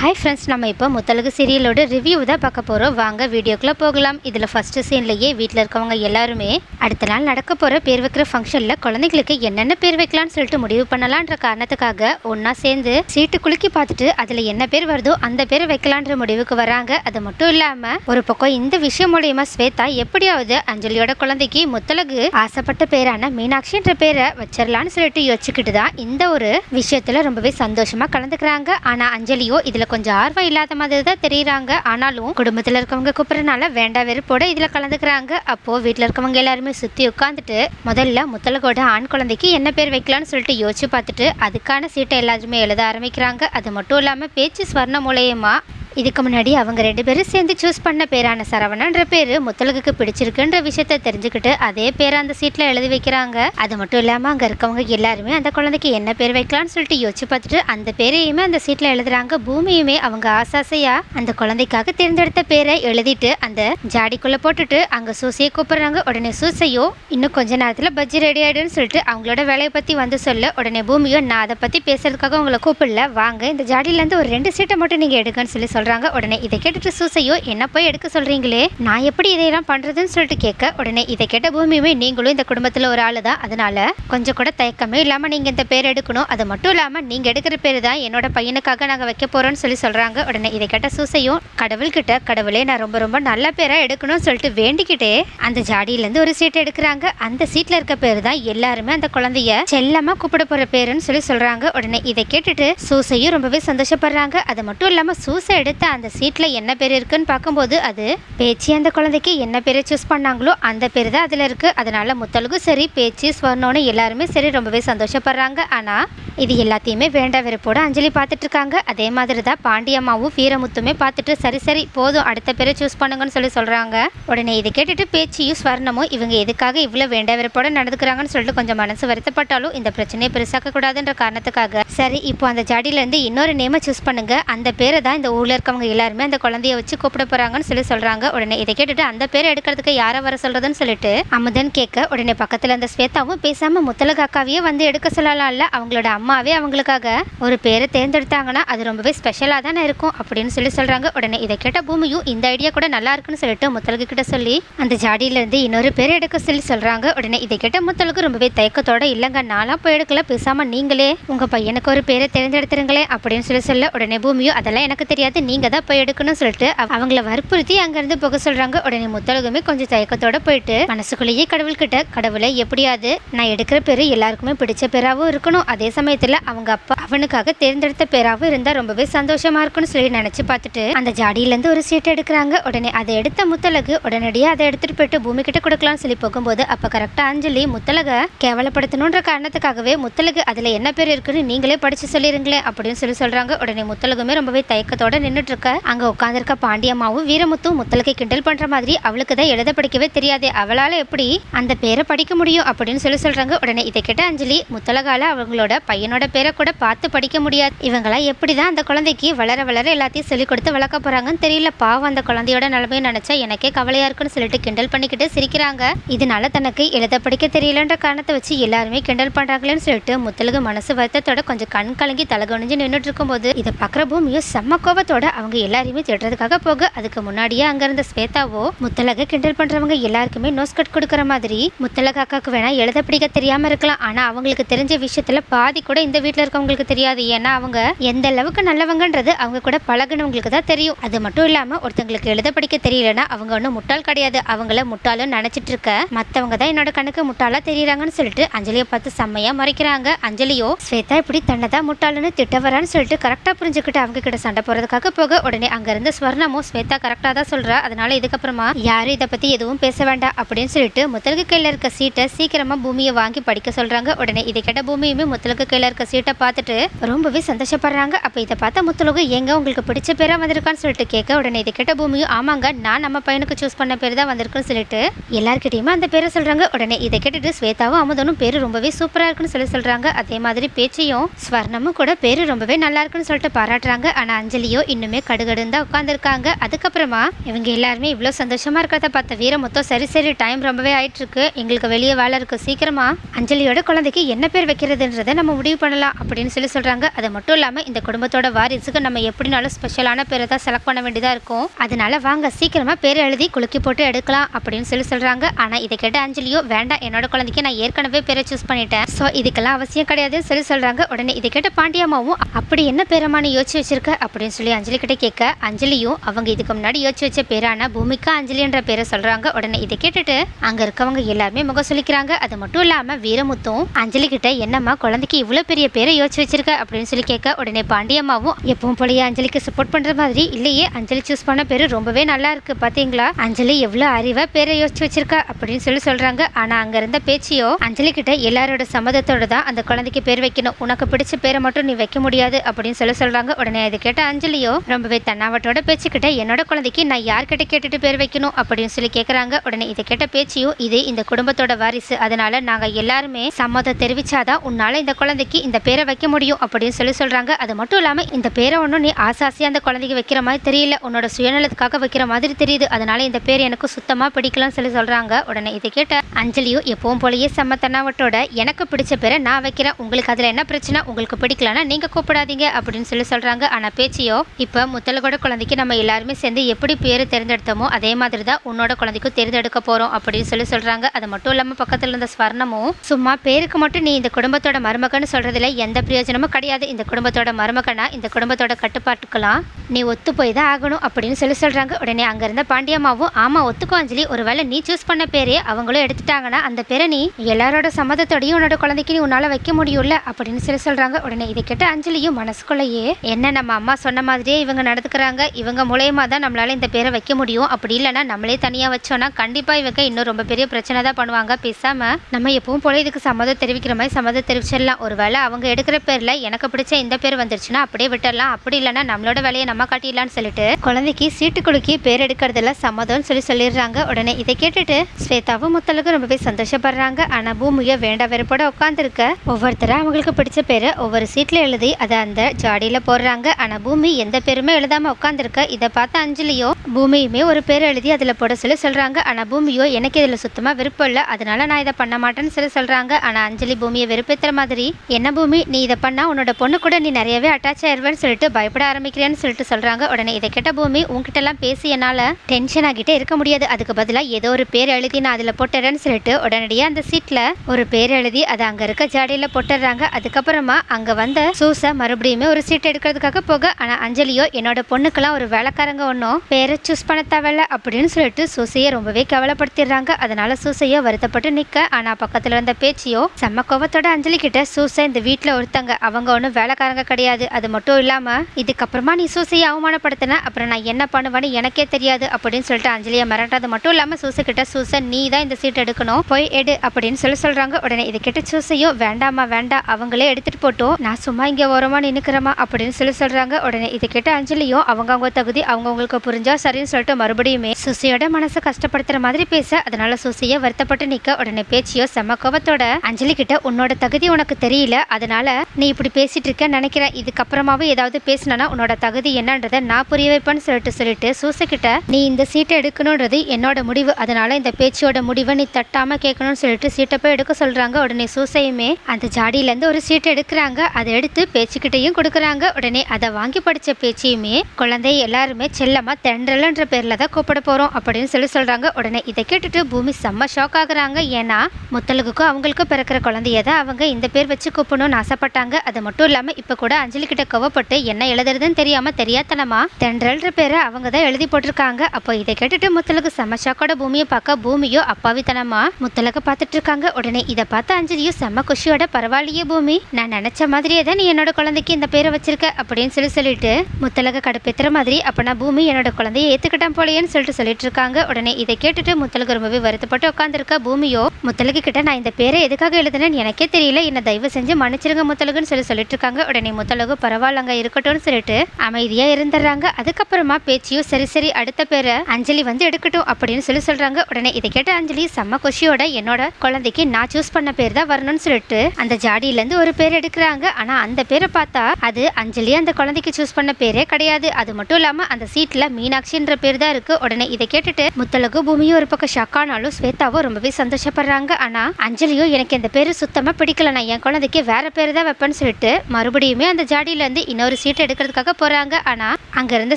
Hi friends நம்ம இப்போ Muthazhagu சீரியலோட review தான் பார்க்க போகிறோம் வாங்க வீடியோக்குள்ளே போகலாம். இதில் ஃபஸ்ட்டு சீன்லேயே வீட்டில் இருக்கவங்க எல்லாருமே அடுத்த நாள் நடக்க போகிற பேர் வைக்கிற ஃபங்க்ஷனில் குழந்தைங்களுக்கு என்னென்ன பேர் வைக்கலாம்னு சொல்லிட்டு முடிவு பண்ணலான்ற காரணத்துக்காக ஒன்றா சேர்ந்து சீட்டு குலுக்கி பார்த்துட்டு அதில் என்ன பேர் வருதோ அந்த பேரை வைக்கலான்ற முடிவுக்கு வராங்க. அது மட்டும் இல்லாமல் ஒரு பக்கம் இந்த விஷயம் மூலயமா ஸ்வேதா எப்படியாவது அஞ்சலியோட குழந்தைக்கு முத்தலகு ஆசைப்பட்ட பேரான மீனாட்சின்ற பேரை வச்சிடலான்னு சொல்லிட்டு யோசிச்சுக்கிட்டு தான் இந்த ஒரு விஷயத்தில் ரொம்பவே சந்தோஷமாக கலந்துக்கிறாங்க. ஆனால் அஞ்சலியோ இதில் கொஞ்சம் ஆர்வம் இல்லாத மாதிரி தான் தெரியுறாங்க. ஆனாலும் குடும்பத்தில் இருக்கவங்க கூப்பிட்றனால வேண்டா வெறுப்போட இதில் கலந்துக்கிறாங்க. அப்போது வீட்டில் இருக்கவங்க எல்லாருமே சுற்றி உட்காந்துட்டு முதல்ல முத்தலகோட ஆண் குழந்தைக்கு என்ன பேர் வைக்கலாம்னு சொல்லிட்டு யோசிச்சு பார்த்துட்டு அதுக்கான சீட்டை எல்லாருமே எழுத ஆரம்பிக்கிறாங்க. அது மட்டும் இல்லாமல் பேச்சு ஸ்வர்ண மூலயமா இதுக்கு முன்னாடி அவங்க ரெண்டு பேரும் சேர்ந்து சூஸ் பண்ண பேரான சரவணன்ற பேர் முத்தலகுக்கு பிடிச்சிருக்குன்ற விஷயத்த தெரிஞ்சுக்கிட்டு அதே பேரை அந்த சீட்டில் எழுதி வைக்கிறாங்க. அது மட்டும் இல்லாமல் அங்கே இருக்கவங்க எல்லாருமே அந்த குழந்தைக்கு என்ன பேர் வைக்கலாம்னு சொல்லிட்டு யோசிச்சு பார்த்துட்டு அந்த பேரையுமே அந்த சீட்டில் எழுதுறாங்க. பூமியுமே அவங்க ஆசாசையா? அந்த குழந்தைக்காக தேர்ந்தெடுத்த பேரை எழுதிட்டு அந்த ஜாடிக்குள்ளே போட்டுட்டு அங்கே சூசியை கூப்பிடுறாங்க. உடனே சூசையோ இன்னும் கொஞ்ச நேரத்தில் பஜ்ஜி ரெடி ஆயிடுன்னு சொல்லிட்டு அவங்களோட வேலையை பற்றி வந்து சொல்ல. உடனே பூமியோ நான் அதை பற்றி பேசுறதுக்காக உங்களை கூப்பிடல. வாங்க இந்த ஜாடியிலேருந்து ஒரு ரெண்டு சீட்டை மட்டும் நீங்கள் எடுக்கன்னு சொல்லி சொல்கிறாங்க உடனே இதை கேட்டுட்டு சூசையோ என்ன போய் எடுக்க சொல்கிறீங்களே நான் எப்படி இதையெல்லாம் பண்ணுறதுன்னு சொல்லிட்டு கேட்க உடனே இதை கேட்ட பூமியுமே நீங்களும் இந்த குடும்பத்தில் ஒரு ஆள் தான். அதனால கொஞ்சம் கூட தயக்கமே இல்லாமல் நீங்கள் இந்த பேர் எடுக்கணும். அது மட்டும் இல்லாமல் நீங்கள் எடுக்கிற பேர் தான் என்னோட பையனுக்காக நாங்கள் வைக்க போகிறோம்னு சொல்லி சொல்கிறாங்க உடனே இதை கேட்ட சூசையும் கடவுள்கிட்ட கடவுளே நான் ரொம்ப ரொம்ப நல்ல பேராக எடுக்கணும்னு சொல்லிட்டு வேண்டிக்கிட்டே அந்த ஜாடியிலேருந்து ஒரு சீட் எடுக்கிறாங்க. அந்த சீட்டில் இருக்க பேர் தான் எல்லாருமே அந்த குழந்தைய செல்லமாக கூப்பிட போகிற பேருன்னு சொல்லி சொல்கிறாங்க உடனே இதை கேட்டுட்டு சூசையும் ரொம்பவே சந்தோஷப்படுறாங்க. அது மட்டும் இல்லாமல் சூசை அடுத்து அந்த சீட்டில் என்ன பேர் இருக்குன்னு பார்க்கும்போது அது பேச்சு அந்த குழந்தைக்கு என்ன பேரை சூஸ் பண்ணாங்களோ அந்த பேர் தான் அதில் இருக்குது அதனால் முத்தலுக்கும் சரி பேச்சு ஸ்வர்ணோன்னு எல்லாருமே சரி ரொம்பவே சந்தோஷப்படுறாங்க. ஆனால் இது எல்லாத்தையுமே வேண்டா வெறுப்போட அஞ்சலி பார்த்துட்ருக்காங்க. அதே மாதிரி தான் பாண்டியம்மாவும் வீரமுத்துமே பார்த்துட்டு சரி சரி போதும் அடுத்த பேரை சூஸ் பண்ணுங்கன்னு சொல்லி சொல்கிறாங்க உடனே இதை கேட்டுட்டு பேச்சியும் ஸ்வர்ணமும் இவங்க எதுக்காக இவ்வளோ வேண்டா வெறுப்போட நடந்துக்கிறாங்கன்னு சொல்லிட்டு கொஞ்சம் மனசு வருத்தப்பட்டாலும் இந்த பிரச்சனையை பெருசாக்க கூடாதுன்ற காரணத்துக்காக. சரி இப்போ அந்த ஜாடியிலேருந்து இன்னொரு நேமை சூஸ் பண்ணுங்க. அந்த பேரை தான் இந்த ஊரில் இருக்கவங்க எல்லாருமே அந்த குழந்தைய வச்சு கூப்பிட போகிறாங்கன்னு சொல்லி சொல்கிறாங்க உடனே இதை கேட்டுட்டு அந்த பேரை எடுக்கிறதுக்கு யாரை வர சொல்கிறதுன்னு சொல்லிட்டு? அமுதன் கேட்க உடனே பக்கத்தில் அந்த ஸ்வேதாவும் பேசாமல் முத்தலக அக்காவையே வந்து எடுக்க சொல்லலாம்ல. அவங்களோட அம்மா அம்மாவே அவங்களுக்காக ஒரு பேரை தேர்ந்தெடுத்தாங்கன்னா அது ரொம்பவே ஸ்பெஷலாக தானே இருக்கும் அப்படின்னு சொல்லி சொல்கிறாங்க உடனே இதை கேட்ட பூமியும் இந்த ஐடியா கூட நல்லா இருக்குன்னு சொல்லிட்டு முத்தலகு கிட்ட சொல்லி அந்த ஜாடியிலேருந்து இன்னொரு பேர் எடுக்க சொல்லி சொல்கிறாங்க உடனே இதை கேட்ட முத்தலுக்கு ரொம்பவே தயக்கத்தோட இல்லைங்க நான்லாம் போய் எடுக்கல. பேசாமல் நீங்களே உங்கள் பையனுக்கு ஒரு பேரை தேர்ந்தெடுத்துருங்களேன் அப்படின்னு சொல்லி சொல்ல உடனே பூமியும் அதெல்லாம் எனக்கு தெரியாது. நீங்கள் தான் போய் எடுக்கணும்னு சொல்லிட்டு அவங்கள வற்புறுத்தி அங்கேருந்து போக சொல்கிறாங்க உடனே முத்தலகுமே கொஞ்சம் தயக்கத்தோட போயிட்டு மனசுக்குள்ளேயே கடவுள்கிட்ட கடவுளை எப்படியாவது நான் எடுக்கிற பேர் எல்லாருக்குமே பிடிச்ச பேராகவும் இருக்கணும். அதே சமயம் சமயத்தில் அவங்க அப்பா அவனுக்காக தேர்ந்தெடுத்த பேராகவும் இருந்தால் ரொம்பவே சந்தோஷமா இருக்கும்னு சொல்லி நினச்சி பார்த்துட்டு அந்த ஜாடியிலேருந்து ஒரு சீட்டை எடுக்கிறாங்க. உடனே அதை எடுத்த முத்தலகு உடனடியாக அதை எடுத்துட்டு போயிட்டு பூமி கிட்ட கொடுக்கலாம்னு சொல்லி போகும்போது அப்போ கரெக்டாக அஞ்சலி முத்தலகை கேவலப்படுத்தணுன்ற காரணத்துக்காகவே முத்தலகு அதில் என்ன பேர் இருக்குன்னு நீங்களே படிச்சு சொல்லிருங்களேன் அப்படின்னு சொல்லி சொல்கிறாங்க உடனே முத்தலகுமே ரொம்பவே தயக்கத்தோட நின்றுட்டு இருக்க. அங்கே உட்காந்துருக்க பாண்டியம்மாவும் வீரமுத்தும் முத்தலகை கிண்டல் பண்ணுற மாதிரி அவளுக்கு தான் எழுத படிக்கவே தெரியாது அவளால் எப்படி அந்த பேரை படிக்க முடியும் அப்படின்னு சொல்லி சொல்கிறாங்க உடனே இதை கேட்ட அஞ்சலி முத்தலகால அவங்களோட பையனோட பேரை கூட பார்த்து படிக்க முடியாது. இவங்களாம் எப்படி தான் அந்த குழந்தைக்கு வளர வளர எல்லாத்தையும் சொல்லிக் கொடுத்து வளர்க்க போகிறாங்கன்னு தெரியல. பாவம் அந்த குழந்தையோட நிலமையை நினச்சா எனக்கே கவலையாக இருக்குன்னு சொல்லிட்டு கிண்டல் பண்ணிக்கிட்டு சிரிக்கிறாங்க. இதனால தனக்கு எழுத படிக்க தெரியலன்ற காரணத்தை வச்சு எல்லாருமே கிண்டல் பண்ணுறாங்களேன்னு சொல்லிட்டு முத்தலகு மனசு வருத்தத்தோட கொஞ்சம் கண் கலங்கி தலகணிஞ்சு நின்றுட்டு இருக்கும்போது இதை பார்க்குற பூமியும் செம்ம கோபத்தோட அவங்க எல்லாரையுமே திட்டுறதுக்காக போக. அதுக்கு முன்னாடியே அங்க இருந்த ஸ்வேதாவோ முத்தலக கிண்டல் பண்ணுறவங்க எல்லாருக்குமே நோஸ் கட் கொடுக்குற மாதிரி முத்தலக அக்காவுக்கு வேணா எழுத படிக்க தெரியாமல் இருக்கலாம். ஆனால் அவங்களுக்கு தெரிஞ்ச விஷயத்தில் பாதி கூட இந்த வீட்டில் இருக்கவங்களுக்கு தெரியாது. ஏன்னா அவங்க எந்த அளவுக்கு நல்லவங்கன்றது அவங்க கூட பழகுனவங்களுக்கு தான் தெரியும். அது மட்டும் இல்லாமல் ஒருத்தங்களுக்கு எழுத படிக்க தெரியலன்னா அவங்க ஒன்றும் முட்டாள் கிடையாது. அவங்கள முட்டாளும் நினச்சிட்டு இருக்க மற்றவங்க தான் என்னோட கணக்கு முட்டாளாக தெரியறாங்கன்னு சொல்லிட்டு அஞ்சலியை பார்த்து செம்மையாக மறைக்கிறாங்க. அஞ்சலியோ ஸ்வேதா இப்படி தன்னை தான் முட்டாளுன்னு திட்டவரான்னு சொல்லிட்டு கரெக்டாக புரிஞ்சுக்கிட்டு அவங்க கிட்ட சண்டை போகிறதுக்காக போக உடனே அங்கேருந்து ஸ்வர்ணமும் ஸ்வேதா கரெக்டாக தான் சொல்கிறா அதனால இதுக்கப்புறமா யாரும் இதை பற்றி எதுவும் பேச வேண்டாம் அப்படின்னு சொல்லிட்டு முத்தலுக்கு கையில் இருக்க சீட்டை சீக்கிரமாக பூமியை வாங்கி படிக்க சொல்கிறாங்க உடனே இதை கேட்ட பூமியுமே முத்தலுக்கு கையில் இருக்க சீட்டை பார்த்துட்டு ரொம்பவே சந்தோஷப்படுறாங்க. அப்போ இதை பார்த்தா முத்துலகு எங்க உங்களுக்கு பிடிச்ச பேரா வந்திருக்கான்னு சொல்லிட்டு கேட்க உடனே இதை கிட்ட பூமியும் ஆமாங்க நான் நம்ம பையனுக்கு சூஸ் பண்ண பேர் தான் வந்திருக்குன்னு சொல்லிட்டு எல்லாருக்கிட்டையுமே அந்த பேரை சொல்றாங்க. உடனே இதை கேட்டுட்டு ஸ்வேதாவும் அமுதனும் பேரு ரொம்பவே சூப்பரா இருக்குன்னு சொல்லி சொல்றாங்க. அதே மாதிரி பேச்சையும் ஸ்வர்ணமும் கூட பேர் ரொம்பவே நல்லா இருக்குன்னு சொல்லிட்டு பாராட்டுறாங்க. ஆனால் அஞ்சலியோ இன்னுமே கடுகடுன்னு தான் உட்காந்துருக்காங்க அதுக்கப்புறமா இவங்க எல்லாருமே இவ்வளோ சந்தோஷமா இருக்கிறத பார்த்த வீரமுத்தம் சரி சரி டைம் ரொம்பவே ஆயிட்டு இருக்கு எங்களுக்கு வெளியே வேலை இருக்கு. சீக்கிரமா அஞ்சலியோட குழந்தைக்கு என்ன பேர் வைக்கிறதுன்றதை நம்ம முடிவு பண்ணலாம் அப்படின்னு சொல்லி சொல்கிறாங்க அது மட்டும் இல்லாமல் இந்த குடும்பத்தோட வாரிசுக்கு நம்ம எப்படினாலும் ஸ்பெஷலான பேரை தான் செலக்ட் பண்ண வேண்டியதாக இருக்கும். அதனால வாங்க சீக்கிரமாக பேர் எழுதி குலுக்கி போட்டு எடுக்கலாம் அப்படின்னு சொல்லி சொல்கிறாங்க ஆனால் இதை கேட்ட அஞ்சலியோ வேண்டாம் என்னோட குழந்தைக்கு நான் ஏற்கனவே பேரை சூஸ் பண்ணிட்டேன். ஸோ இதுக்கெல்லாம் அவசியம் கிடையாதுன்னு சொல்லி சொல்கிறாங்க உடனே இதை கேட்ட பாண்டியம்மாவும் அப்படி என்ன பேரமான யோசிச்சு வச்சிருக்க? அப்படின்னு சொல்லி அஞ்சலி கிட்ட கேட்க அஞ்சலியும் அவங்க இதுக்கு முன்னாடி யோசிச்சு வச்ச பேரான பூமிகா அஞ்சலின்ற பேரை சொல்கிறாங்க உடனே இதை கேட்டுட்டு அங்கே இருக்கவங்க எல்லாருமே முகம் சொல்லிக்கிறாங்க அது மட்டும் இல்லாமல் வீரமுத்தும் அஞ்சலி கிட்ட என்னம்மா குழந்தைக்கு இவ்வளோ இவ்வளோ பெரிய பேரை யோசிச்சு வச்சிருக்க அப்படின்னு சொல்லி கேட்க உடனே பாண்டியம்மாவும் எப்பவும் போலயே அஞ்சலிக்கு சப்போர்ட் பண்ற மாதிரி இல்லையே அஞ்சலி சூஸ் பண்ண பேரு ரொம்பவே நல்லா இருக்கு பாத்தீங்களா? அஞ்சலி எவ்வளோ அறிவா பேரை யோசிச்சு வச்சிருக்கா அப்படின்னு சொல்லி சொல்றாங்க. ஆனா அங்க இருந்த பேச்சியோ அஞ்சலி கிட்ட எல்லாரோட சம்மதத்தோட தான் அந்த குழந்தைக்கு பேர் வைக்கணும். உனக்கு பிடிச்ச பேரை மட்டும் நீ வைக்க முடியாது அப்படின்னு சொல்லி சொல்றாங்க. உடனே இது கேட்ட அஞ்சலியோ ரொம்பவே தன்னாவட்டோட பேச்சுக்கிட்ட என்னோட குழந்தைக்கு நான் யார்கிட்ட கேட்டுட்டு பேர் வைக்கணும் அப்படின்னு சொல்லி கேக்குறாங்க. உடனே இதை கேட்ட பேச்சியும் இது இந்த குடும்பத்தோட வாரிசு. அதனால நாங்க எல்லாருமே சம்மதம் தெரிவிச்சாதான் உன்னால இந்த குழந்தைக்கு இந்த பேரை வைக்க முடியும் அப்படின்னு சொல்லி சொல்கிறாங்க அது மட்டும் இல்லாமல் இந்த பேரை ஒன்றும் நீ ஆசை ஆசையாக அந்த குழந்தைக்கு வைக்கிற மாதிரி தெரியல. உன்னோட சுயநலத்துக்காக வைக்கிற மாதிரி தெரியுது. அதனால இந்த பேர் எனக்கு சுத்தமாக பிடிக்கலாம்னு சொல்லி சொல்கிறாங்க உடனே இதை கேட்ட அஞ்சலியும் எப்பவும் போலயே செம்ம தன்னாவட்டோட எனக்கு பிடிச்ச பேரை நான் வைக்கிறேன். உங்களுக்கு அதில் என்ன பிரச்சனை? உங்களுக்கு பிடிக்கலன்னா நீங்கள் கூப்பிடாதீங்க. அப்படின்னு சொல்லி சொல்கிறாங்க ஆனால் பேச்சியோ இப்போ முத்தலகோட குழந்தைக்கு நம்ம எல்லாருமே சேர்ந்து எப்படி பேர் தேர்ந்தெடுத்தோமோ அதே மாதிரி தான் உன்னோட குழந்தைக்கும் தேர்ந்தெடுக்க போகிறோம் அப்படின்னு சொல்லி சொல்கிறாங்க அது மட்டும் இல்லாமல் பக்கத்தில் இருந்த ஸ்வர்ணமும் சும்மா பேருக்கு மட்டும் நீ இந்த குடும்பத்தோட மருமகன்னு சொல்கிறதுல எந்த பிரயோஜனமும் கிடையாது. இந்த குடும்பத்தோட மருமகனா இந்த குடும்பத்தோட கட்டுப்பாட்டுக்கெல்லாம் நீ ஒத்து போய் தான் ஆகணும் அப்படின்னு சொல்லி சொல்கிறாங்க உடனே அங்கேருந்த பாண்டியம்மாவும் ஆமாம் ஒத்துக்கோ அஞ்சலி. ஒருவேளை நீ சூஸ் பண்ண பேரே அவங்களும் எடுத்துட்டாங்கன்னா அந்த பேரை நீ எல்லாரோட சம்மதத்தோடையும் உன்னோட குழந்தைக்கு நீ உன்னால் வைக்க முடியும்ல? அப்படின்னு சொல்லி சொல்கிறாங்க உடனே இதை கேட்ட அஞ்சலியும் மனசுக்குள்ளேயே என்ன நம்ம அம்மா சொன்ன மாதிரியே இவங்க நடந்துக்கிறாங்க. இவங்க மூலயமா தான் நம்மளால இந்த பேரை வைக்க முடியும். அப்படி இல்லைன்னா நம்மளே தனியாக வச்சோன்னா கண்டிப்பாக இவங்க இன்னும் ரொம்ப பெரிய பிரச்சனை தான் பண்ணுவாங்க. பேசாமல் நம்ம எப்பவும் போல இதுக்கு சம்மதம் தெரிவிக்கிற மாதிரி சம்மதம் தெரிவிச்சிடலாம். ஒரு ஒருவேளை அவங்க எடுக்கிற பேரில் எனக்கு பிடிச்ச இந்த பேர் வந்துருச்சுன்னா அப்படியே விட்டுடலாம் அப்படி இல்லைன்னா நம்மளோட வேலையை நம்ம காட்டிடலாம்னு சொல்லிட்டு குழந்தைக்கு சீட்டு குலுக்கி பேர் எடுக்கிறதுல சம்மதம்னு சொல்லி சொல்லிடுறாங்க. உடனே இதை கேட்டுட்டு ஸ்வேதாவும் முத்தலுக்கும் ரொம்பவே சந்தோஷப்படுறாங்க. ஆனால் பூமியை வேண்ட வெறுப்போட உட்காந்துருக்க ஒவ்வொருத்தரும் அவங்களுக்கு பிடிச்ச பேரை ஒவ்வொரு சீட்டில் எழுதி அதை அந்த ஜாடியில் போடுறாங்க. ஆனால் பூமி எந்த பேருமே எழுதாமல் உட்காந்துருக்க இதை பார்த்த அஞ்சலியோ பூமியுமே ஒரு பேர் எழுதி அதில் போட சொல்லி சொல்கிறாங்க ஆனால் பூமியோ எனக்கு இதில் சுத்தமாக விருப்பம் இல்லை. அதனால நான் இதை பண்ண மாட்டேன்னு சொல்லி சொல்கிறாங்க ஆனால் அஞ்சலி பூமியை வெறுப்பேற்றுற மாதிரி என்ன பூமி? நீ இதை பண்ணால் உன்னோட பொண்ணு கூட நீ நிறையவே அட்டாச் ஆயிருவேன்னு சொல்லிட்டு பயப்பட ஆரம்பிக்கிறேன்னு சொல்லிட்டு சொல்கிறாங்க உடனே இதை கேட்ட பூமி உங்ககிட்டலாம் எல்லாம் பேசி என்னால் டென்ஷன் ஆகிட்டே இருக்க முடியாது. அதுக்கு பதிலாக ஏதோ ஒரு பேர் எழுதி நான் அதில் போட்டுறேன்னு சொல்லிட்டு உடனடியாக அந்த சீட்டில் ஒரு பேர் எழுதி அதை அங்கே இருக்க ஜாடியில் போட்டுடுறாங்க அதுக்கப்புறமா அங்கே வந்த சூசை மறுபடியுமே ஒரு சீட் எடுக்கிறதுக்காக போக ஆனால் அஞ்சலியோ என்னோட பொண்ணுக்கெல்லாம் ஒரு வேலைக்காரங்க ஒன்றும் பேரை சூஸ் பண்ண தேவையில்ல அப்படின்னு சொல்லிட்டு சூசையை ரொம்பவே கவலைப்படுத்திடுறாங்க. அதனால சூசையோ வருத்தப்பட்டு நிற்க ஆனால் பக்கத்தில் இருந்த பேச்சியோ செம்ம கோவத்தோட அஞ்சலி கிட்ட சூசை இந்த வீட்டில் ஒருத்தங்க. அவங்க ஒன்றும் வேலைக்காரங்க கிடையாது. அது மட்டும் இல்லாமல் இதுக்கப்புறமா நீ சூசையை அவமானப்படுத்தின அப்புறம் நான் என்ன பண்ணுவேன்னு எனக்கே தெரியாது அப்படின்னு சொல்லிட்டு அஞ்சலியை மிரட்டது மட்டும் இல்லாமல் சூசை கிட்ட சூசை நீ தான் இந்த சீட் எடுக்கணும். போய் எடு அப்படின்னு சொல்லி சொல்கிறாங்க உடனே இது கிட்ட சூசையும் வேண்டாமா வேண்டாம். அவங்களே எடுத்துகிட்டு போட்டோம். நான் சும்மா இங்கே ஓரமாக நின்னுக்கிறேமா அப்படின்னு சொல்லி சொல்கிறாங்க உடனே இது கிட்ட அஞ்சலியும் அவங்கவுங்க தகுதி அவங்கவுங்களுக்கு புரிஞ்சா சரின்னு சொல்லிட்டு மறுபடியுமே சுசியோட மனசை கஷ்டப்படுத்துற மாதிரி பேச. அதனால சுசியை வருத்தப்பட்டு நிற்க உடனே பேச்சியோ செம கோபத்தோட அஞ்சலி கிட்ட உன்னோட தகுதி உனக்கு தெரியல. அதனால் நீ இப்படி பேசிட்டு இருக்க நினைக்கிறேன் இதுக்கப்புறமாவும் ஏதாவது பேசினா உன்னோட தகுதி என்னன்றதை நான் புரிய வைப்பேன்னு சொல்லிட்டு சொல்லிட்டு சூசை கிட்ட நீ இந்த சீட்டை எடுக்கணுன்றது என்னோட முடிவு. அதனால இந்த பேச்சியோட முடிவை நீ தட்டாம கேட்கணும்னு சொல்லிட்டு சீட்டை போய் எடுக்க சொல்றாங்க. உடனே சூசையுமே அந்த ஜாடியிலேருந்து ஒரு சீட்டை எடுக்கிறாங்க. அதை எடுத்து பேச்சுக்கிட்டையும் கொடுக்குறாங்க. உடனே அதை வாங்கி படித்த பேச்சையுமே குழந்தை எல்லாருமே செல்லமா தென்றலன்ற பேர்ல தான் கூப்பிட போறோம் அப்படின்னு சொல்லி சொல்றாங்க. உடனே இதை கேட்டுட்டு பூமி செம்ம ஷாக் ஆகுறாங்க. ஏன்னா முத்தலுக்கும் அவங்களுக்கும் பிறக்கிற குழந்தைய தான் அவங்க. இந்த பேர் வச்சு கூப்பிடணும்னு ஆசைப்பட்டாங்க. அது மட்டும் இல்லாமல் இப்போ கூட அஞ்சலி கிட்ட கோவப்பட்டு என்ன எழுதுறதுன்னு தெரியாமல் தெரியாதனமா? தென்றல்ன்ற பேரை அவங்க தான் எழுதி போட்டிருக்காங்க. அப்போ இதை கேட்டுட்டு முத்தலுக்கு செம்ம ஷாக்கோட பூமியை பார்க்க பூமியோ அப்பாவித்தனமா? முத்தலுக்கு பார்த்துட்டு இருக்காங்க. உடனே இதை பார்த்து அஞ்சலியும் செம்ம குஷியோட பரவாயில்லையே பூமி நான் நினச்ச மாதிரியே தான் நீ என்னோட குழந்தைக்கு இந்த பேரை வச்சிருக்க அப்படின்னு சொல்லி சொல்லிட்டு முத்தலக கடுப்பேத்துற மாதிரி அப்ப நான் பூமி என்னோட குழந்தைய ஏற்றுக்கிட்டேன் போலையேன்னு சொல்லிட்டு சொல்லிட்டு இருக்காங்க. உடனே இதை கேட்டுட்டு முத்தலகு ரொம்பவே வருத்தப்பட்டு உட்காந்துருக்க பூமியோ முத்தலகு கிட்ட நான் இந்த பேரை எதுக்காக எழுதுனேன்னு எனக்கே தெரியல. என்ன தயவு செஞ்சு மன்னிச்சிருங்க முத்தலகுன்னு சொல்லி சொல்லிட்டு இருக்காங்க உடனே முத்தலகு பரவாயில்லங்க இருக்கட்டும்னு சொல்லிட்டு அமைதியா இருந்துடுறாங்க. அதுக்கப்புறமா பேச்சியும் சரி சரி அடுத்த பேரை அஞ்சலி வந்து எடுக்கட்டும் அப்படின்னு சொல்லி சொல்றாங்க. உடனே இதை கேட்ட அஞ்சலி செம்ம குஷியோட என்னோட குழந்தைக்கு நான் சூஸ் பண்ண பேர் தான் வரணும்னு சொல்லிட்டு அந்த ஜாடியில இருந்து ஒரு பேர் எடுக்கிறாங்க. ஆனா அந்த பேரை பார்த்தா அது அஞ்சலி அந்த குழந்தைக்கு சூஸ் பண்ண பேரே கிடையாது. அது மட்டும் இல்லாம அந்த சீட்ல மீனாட்சின்ற பேர் தான் இருக்கு. உடனே இதை கேட்டுட்டு முத்தலகு பூமியும் ஒரு பக்கம் ஷாக்கானாலும் ஸ்வேதாவும் ரொம்பவே சந்தோஷப்படுறாங்க. ஆனா அஞ்சலியும் எனக்கு இந்த பேரு சுத்தமா பிடிக்கல. நான் என் குழந்தைக்கு வேறு பேர் தான் வைப்பேன்னு சொல்லிட்டு மறுபடியுமே அந்த ஜாடியிலேருந்து இன்னொரு சீட்டை எடுக்கிறதுக்காக போகிறாங்க ஆனால் அங்கேருந்து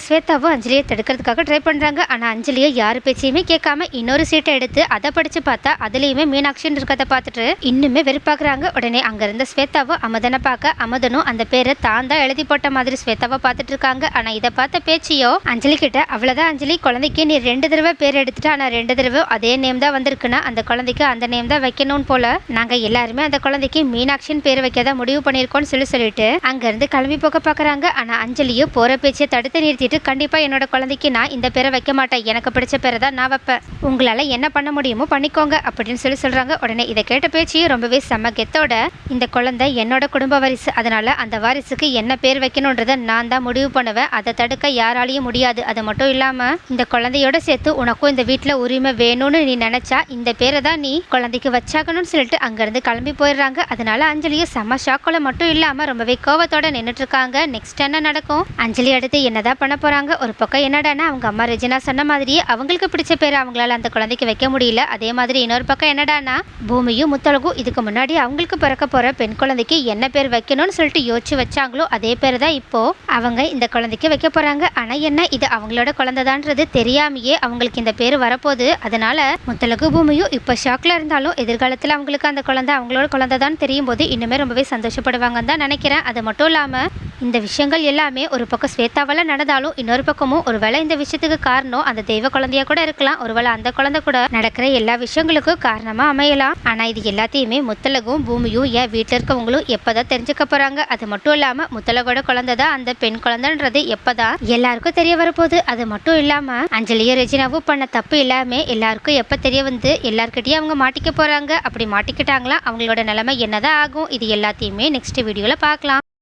ஸ்வேதாவும் அஞ்சலியை தடுக்கிறதுக்காக ட்ரை பண்ணுறாங்க ஆனால் அஞ்சலியை யார் பேச்சையுமே கேட்காம இன்னொரு சீட்டை எடுத்து அதை படித்து பார்த்தா அதுலேயுமே மீனாட்சின்னு இருக்கிறத பார்த்துட்டு இன்னுமே வெறுப்பாக்குறாங்க. உடனே அங்க இருந்த ஸ்வேதாவும் அமதனை பார்க்க அமதனும் அந்த பேரை தான் தான் எழுதி போட்ட மாதிரி ஸ்வேதாவை பார்த்துட்டு இருக்காங்க. ஆனால் இதை பார்த்த பேச்சியோ அஞ்சலி கிட்ட அவ்வளோதான் அஞ்சலி குழந்தைக்கு நீ ரெண்டு தடவை பேர் எடுத்துட்டு. ஆனால் ரெண்டு தடவை அதே நேம் தான் வந்திருக்குன்னா அந்த குழந்தைக்கு அந்த நேம் தான் வைக்கணும்னு போல. நாங்கள் எல்லாருமே அந்த குழந்தைக்கு மீனாட்சின்னு பேர் வைக்க தான் முடிவு பண்ணியிருக்கோன்னு சொல்லி சொல்லிட்டு அங்கேருந்து கிளம்பி போக பார்க்குறாங்க. ஆனா அஞ்சலியும் போகிற பேச்சை தடுத்து நிறுத்திட்டு கண்டிப்பாக என்னோட குழந்தைக்கு நான் இந்த பேரை வைக்க மாட்டேன். எனக்கு பிடிச்ச பேரை தான் நான் வைப்பேன். உங்களால என்ன பண்ண முடியுமோ பண்ணிக்கோங்க அப்படின்னு சொல்லி சொல்றாங்க. உடனே இதை கேட்ட பேச்சையும் ரொம்பவே செம்ம கெத்தோட இந்த குழந்தை என்னோட குடும்ப வாரிசு. அதனால அந்த வாரிசுக்கு என்ன பேர் வைக்கணுன்றதை நான் தான் முடிவு பண்ணுவேன். அதை தடுக்க யாராலையும் முடியாது. அது மட்டும் இல்லாமல் இந்த குழந்தையோட சேர்த்து உனக்கும் இந்த வீட்டில் உரிமை வேணும்னு நீ நினைச்சா இந்த பேரை தான் நீ குழந்தைக்கு வச்சாகணும்னு சொல்லிட்டு அங்கிருந்து கிளம்பி போயிடுறாங்க. அதனால அஞ்சலியை செம்ம ஷாக்கோல மட்டும் இல்லாமல் ரொம்பவே கோவத்தோட நின்றுட்டுருக்காங்க நெக்ஸ்ட் என்ன நடக்கும்? அஞ்சலி அடுத்து என்னதான் பண்ண போகிறாங்க ஒரு பக்கம் என்னடானா அவங்க அம்மா ரெஜினா சொன்ன மாதிரியே அவங்களுக்கு பிடிச்ச பேர் அவங்களால அந்த குழந்தைக்கு வைக்க முடியல. அதே மாதிரி இன்னொரு பக்கம் என்னடான்னா பூமியும் முத்தழகும். இதுக்கு முன்னாடி அவங்களுக்கு பிறக்க போகிற பெண் குழந்தைக்கு என்ன பேர் வைக்கணும்னு சொல்லிட்டு யோசிச்சு வச்சாங்களோ அதே பேர் தான் இப்போது அவங்க இந்த குழந்தைக்கு வைக்க போகிறாங்க ஆனால் என்ன இது அவங்களோட குழந்தைதான்றது தெரியாமையே அவங்களுக்கு இந்த பேர் வரப்போகுது. அதனால முத்தழகு பூமியும் இப்போ ஷாக்கில் இருந்தாலும் எதிர்காலத்தில் அவங்களுக்கு அந்த குழந்தை அவங்களோட குழந்தை தான் தெரியும் போது இன்னுமே ரொம்பவே சந்தோஷப்படுவாங்கன்னு தான் நினைக்கிறேன். அது மட்டும் இல்லாம இந்த விஷயங்கள் எல்லாமே ஒரு பக்கம் ஸ்வேதாவால் நடந்தாலும் இன்னொரு பக்கமும் ஒருவேளை இந்த விஷயத்துக்கு காரணம் அந்த தெய்வ குழந்தையா கூட இருக்கலாம். ஒருவேளை அந்த குழந்தை கூட நடக்கிற எல்லா விஷயங்களுக்கும் காரணமாக அமையலாம். ஆனால் இது எல்லாத்தையுமே முத்தலகும் பூமியும் ஏன் வீட்டில் இருக்கவங்களும் எப்போதான் தெரிஞ்சுக்க போகிறாங்க அது மட்டும் இல்லாமல் முத்தலகோட குழந்தை தான் அந்த பெண் குழந்தைன்றது எப்போதான் எல்லாருக்கும் தெரிய வரப்போகுது. அது மட்டும் இல்லாமல் அஞ்சலியும் ரெஜினாவும் பண்ண தப்பு எல்லாமே எல்லாருக்கும் எப்போ தெரிய வந்து எல்லார்கிட்டயும் அவங்க மாட்டிக்க போகிறாங்க அப்படி மாட்டிக்கிட்டாங்களா? அவங்களோட நிலைமை என்னதான் ஆகும்? இது எல்லாத்தையுமே நெக்ஸ்ட் வீடியோவில் பார்க்கலாம்.